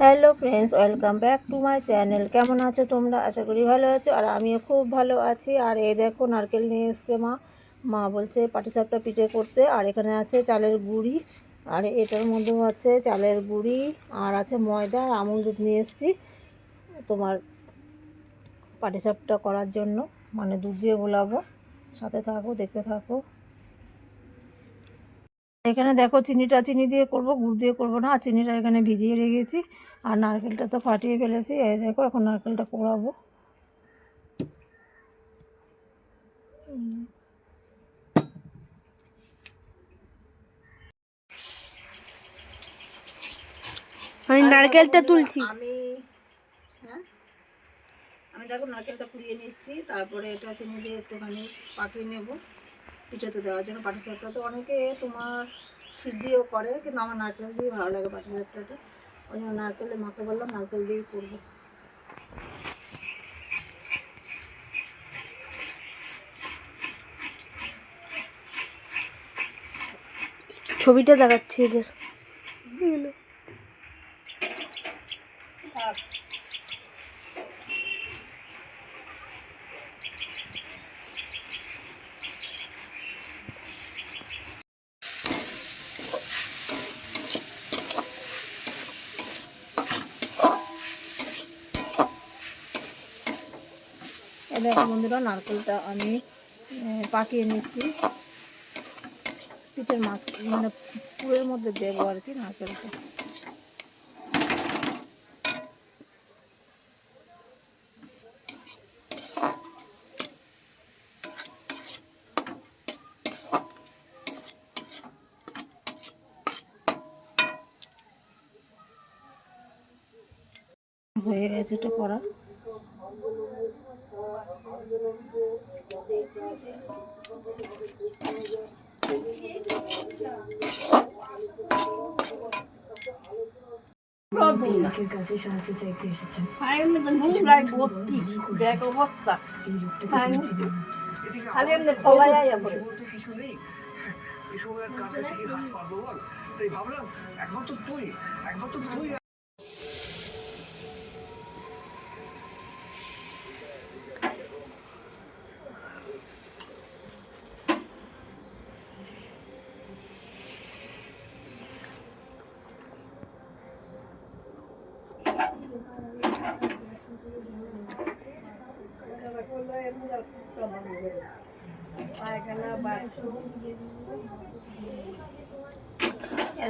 Hello friends, welcome back to my channel. কেমন আছো তোমরা? আশা করি ভালো আছো, আর আমিও খুব ভালো আছি। আর এই দেখো, নারকেল নিয়ে এসছে মা। মা বলছে পাটিসাপটা পিঠে করতে। আর এখানে আছে চালের গুঁড়ি। আর এটার মধ্যেও আছে চালের গুঁড়ি। আর আছে ময়দা আর আমুল দুধ নিয়ে এসেছি তোমার পাটিসাপটা করার জন্য। মানে দুধ দিয়ে গোলাবো। সাথে থাকো, দেখতে থাকো। এখানে দেখো চিনিটা চিনি দিয়ে করব গুড় দিয়ে করব না। আর চিনিটা এখানে ভিজিয়ে রেখেছি। আর নারকেলটা তো ফাটিয়ে ফেলেছি। এই দেখো এখন নারকেলটা কোড়াবো আমি নারকেলটা তুলছি। আমি হ্যাঁ? আমি দেখো নারকেলটা কুড়িয়ে নিচ্ছি। তারপরে এটা চিনি দিয়ে একটুখানি পাকিয়ে নেব। পিঠাতে দেওয়ার জন্য পাটিসাপটা তো অনেকে তোমার ক্ষীর দিয়েও করে কিন্তু আমার নারকেল দিয়ে ভালো লাগে পাটিসাপটাতে ওই জন্য নারকেলে মাকে বললাম নারকেল দিয়েই করব। ছবিটা দেখাচ্ছি এদের। দেখো বন্ধুরা নারকেলটা আমি পাকিয়ে নিচ্ছি। পিঠের মাছ মানে পুরের মধ্যে দেবো আর কি নারকেলটা। হয়ে গেছে এটা করা। প্রায় ভর্তি। দেখ অবস্থা। খালি এমনি খোলা যায় পরে কিছু নেই এসবের কাছে কি হাত পারব বল তাই ভাবলাম তুই একমাত্র তুই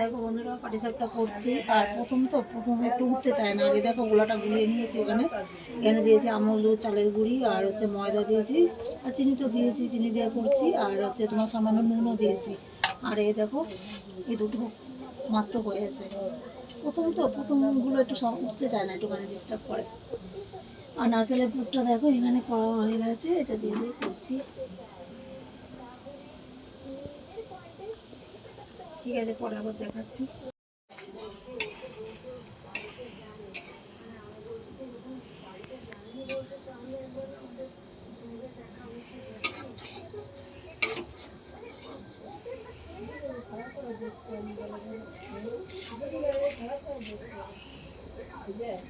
দেখো বন্ধুরা পাটি পাটিসাপটা করছি আর প্রথম তো প্রথম একটু উঠতে চায় না। এই দেখো গোলাটা গুলিয়ে নিয়েছি এখানে। এখানে দিয়েছি আমল, চালের গুঁড়ি আর হচ্ছে ময়দা দিয়েছি। আর চিনি তো দিয়েছি, চিনি দিয়ে করছি। আর হচ্ছে তোমার সামান্য নুনও দিয়েছি। আর এই দেখো, এই দুটো মাত্র হয়েছে প্রথম তো, প্রথমগুলো একটু উঠতে চায় না একটুখানি ডিস্টার্ব করে। আর নারকেলের পুরটা দেখো, এখানে করা হয়ে গেছে, এটা দিয়ে দিয়ে করছি। ঠিক আছে, পরে আবার দেখাচ্ছি। yeah.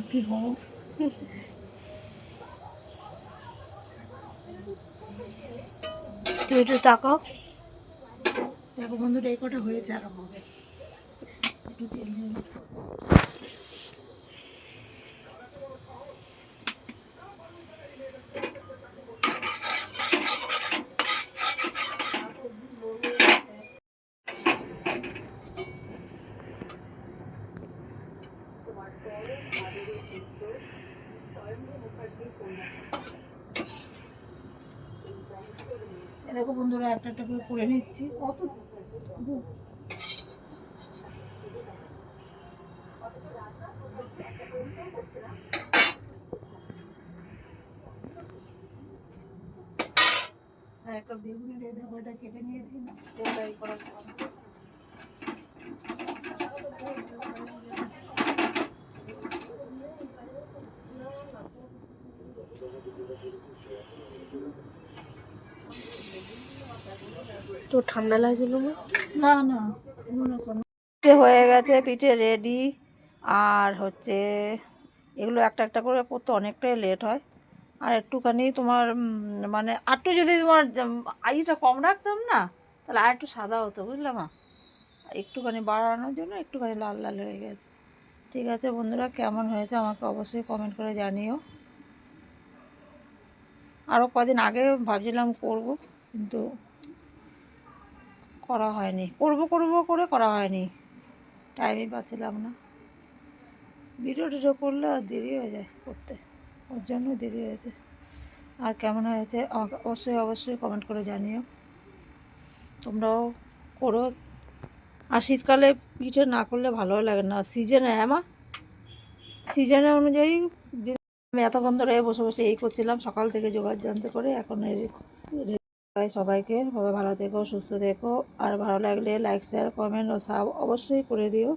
আর hole. তুমি একটু তাকাও দেখো বন্ধুটা এই কটা হয়েছে আরও হবে। একটু তেল দিয়ে দেখো বন্ধুরা একটা একটা করে করে নিচ্ছি। কত একটা বেগুনি দেখো কেটে নিয়েছি না ওটাই করা যাবে। তো ঠান্ডা লাগছিল না না না পিঠে হয়ে গেছে পিঠে রেডি আর হচ্ছে এগুলো একটা একটা করে করতে অনেকটাই লেট হয়। আর একটুখানি তোমার মানে আরটু যদি তোমার আইটা কম রাখতাম না তাহলে আর একটু সাদা হতো বুঝলে মা? একটুখানি বাড়ানোর জন্য একটুখানি লাল লাল হয়ে গেছে। ঠিক আছে বন্ধুরা কেমন হয়েছে আমাকে অবশ্যই কমেন্ট করে জানিও। আরও কদিন আগে ভাবছিলাম করব কিন্তু করা হয়নি। করব করব করে করা হয়নি। টাইমই পাচ্ছিলাম না। ভিডিও টিডিও করলে আর দেরি হয়ে যায় করতে। ওর জন্য দেরি হয়েছে। আর কেমন হয়েছে? অবশ্যই অবশ্যই কমেন্ট করে জানিও। তোমরাও করো। আর শীতকালে পিঠে না করলে ভালোও লাগে না। সিজনে হ্যাঁ সিজনে অনুযায়ী আমি এতক্ষণ ধরে বসে বসে এই করছিলাম। সকাল থেকে যোগাযোগ জানতে করে এখন তাই সবাইকে সবাই ভালো থেকো, সুস্থ থেকো। আর ভালো লাগলে লাইক শেয়ার কমেন্ট ও সাব অবশ্যই করে দিও।